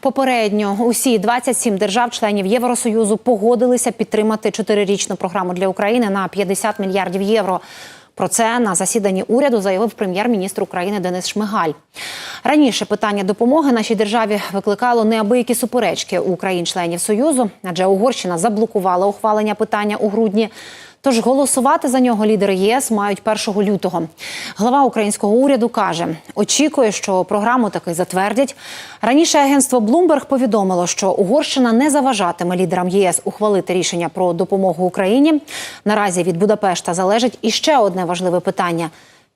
Попередньо усі 27 держав-членів Євросоюзу погодилися підтримати чотирирічну програму для України на 50 мільярдів євро. Про це на засіданні уряду заявив прем'єр-міністр України Денис Шмигаль. Раніше питання допомоги нашій державі викликало неабиякі суперечки у країн-членів Союзу, адже Угорщина заблокувала ухвалення питання у грудні. Тож голосувати за нього лідери ЄС мають 1 лютого. Глава українського уряду каже, очікує, що програму таки затвердять. Раніше агентство Bloomberg повідомило, що Угорщина не заважатиме лідерам ЄС ухвалити рішення про допомогу Україні. Наразі від Будапешта залежить іще одне важливе питання.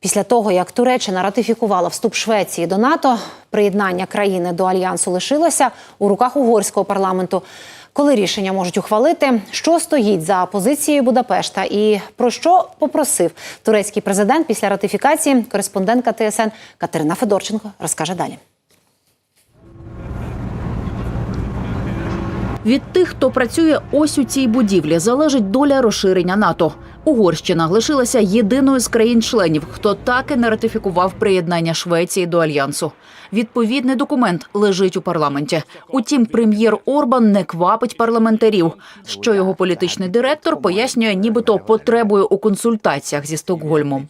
Після того, як Туреччина ратифікувала вступ Швеції до НАТО, приєднання країни до альянсу лишилося у руках угорського парламенту. Коли рішення можуть ухвалити, що стоїть за позицією Будапешта і про що попросив турецький президент після ратифікації, кореспондентка ТСН Катерина Федорченко розкаже далі. Від тих, хто працює ось у цій будівлі, залежить доля розширення НАТО. Угорщина лишилася єдиною з країн-членів, хто так і не ратифікував приєднання Швеції до альянсу. Відповідний документ лежить у парламенті. Утім, прем'єр Орбан не квапить парламентарів. Що його політичний директор пояснює, нібито потребою у консультаціях зі Стокгольмом.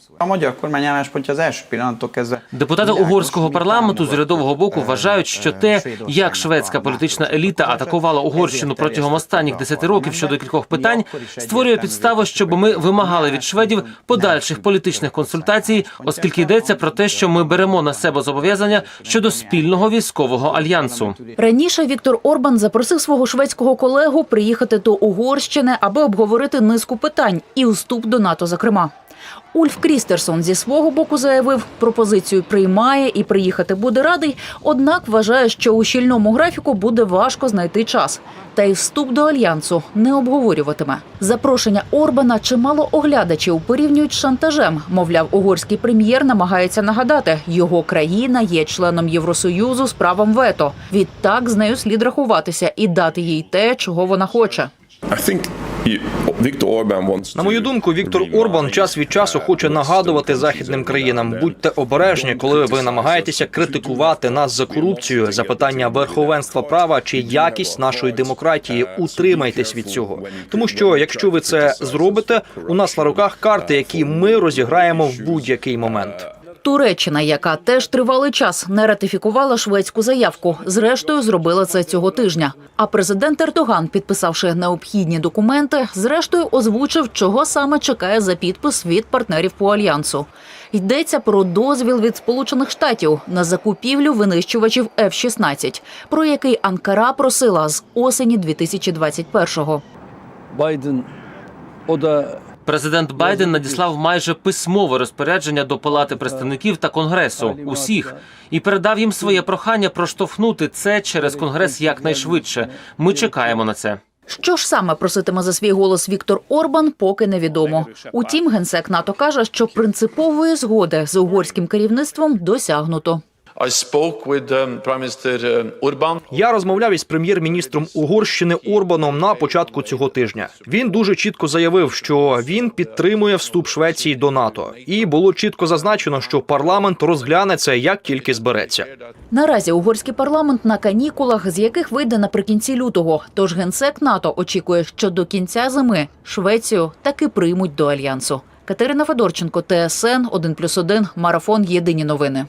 Депутати угорського парламенту з урядового боку вважають, що те, як шведська політична еліта атакувала Угорщину протягом останніх 10 років щодо кількох питань, створює підставу, щоб ми вимагали від шведів подальших політичних консультацій, оскільки йдеться про те, що ми беремо на себе зобов'язання щодо спільного військового альянсу. Раніше Віктор Орбан запросив свого шведського колегу приїхати до Угорщини, аби обговорити низку питань і вступ до НАТО, зокрема. Ульф Крістерсон зі свого боку заявив, пропозицію приймає і приїхати буде радий, однак вважає, що у щільному графіку буде важко знайти час. Та й вступ до альянсу не обговорюватиме. Запрошення Орбана чимало оглядачів порівнюють з шантажем. Мовляв, угорський прем'єр намагається нагадати, його країна є членом Євросоюзу з правом вето. Відтак з нею слід рахуватися і дати їй те, чого вона хоче. На мою думку, Віктор Орбан час від часу хоче нагадувати західним країнам. Будьте обережні, коли ви намагаєтеся критикувати нас за корупцію, за питання верховенства права чи якість нашої демократії. Утримайтесь від цього, тому що якщо ви це зробите, у нас на руках карти, які ми розіграємо в будь-який момент. Туреччина, яка теж тривалий час не ратифікувала шведську заявку, зрештою зробила це цього тижня. А президент Ердоган, підписавши необхідні документи, зрештою озвучив, чого саме чекає за підпис від партнерів по альянсу. Йдеться про дозвіл від Сполучених Штатів на закупівлю винищувачів F-16, про який Анкара просила з осені 2021-го. Байден da Президент Байден надіслав майже письмове розпорядження до Палати представників та Конгресу усіх і передав їм своє прохання проштовхнути це через Конгрес якнайшвидше. Ми чекаємо на це. Що ж саме проситиме за свій голос Віктор Орбан, поки невідомо. Утім, генсек НАТО каже, що принципової згоди з угорським керівництвом досягнуто. I spoke with um, Prime Minister um, Я розмовляв із прем'єр-міністром Угорщини Орбаном на початку цього тижня. Він дуже чітко заявив, що він підтримує вступ Швеції до НАТО, і було чітко зазначено, що парламент розгляне це як тільки збереться. Наразі угорський парламент на канікулах, з яких вийде наприкінці лютого. Тож генсек НАТО очікує, що до кінця зими Швецію таки приймуть до альянсу. Катерина Федорченко, ТСН 1+,1, Марафон. Єдині новини.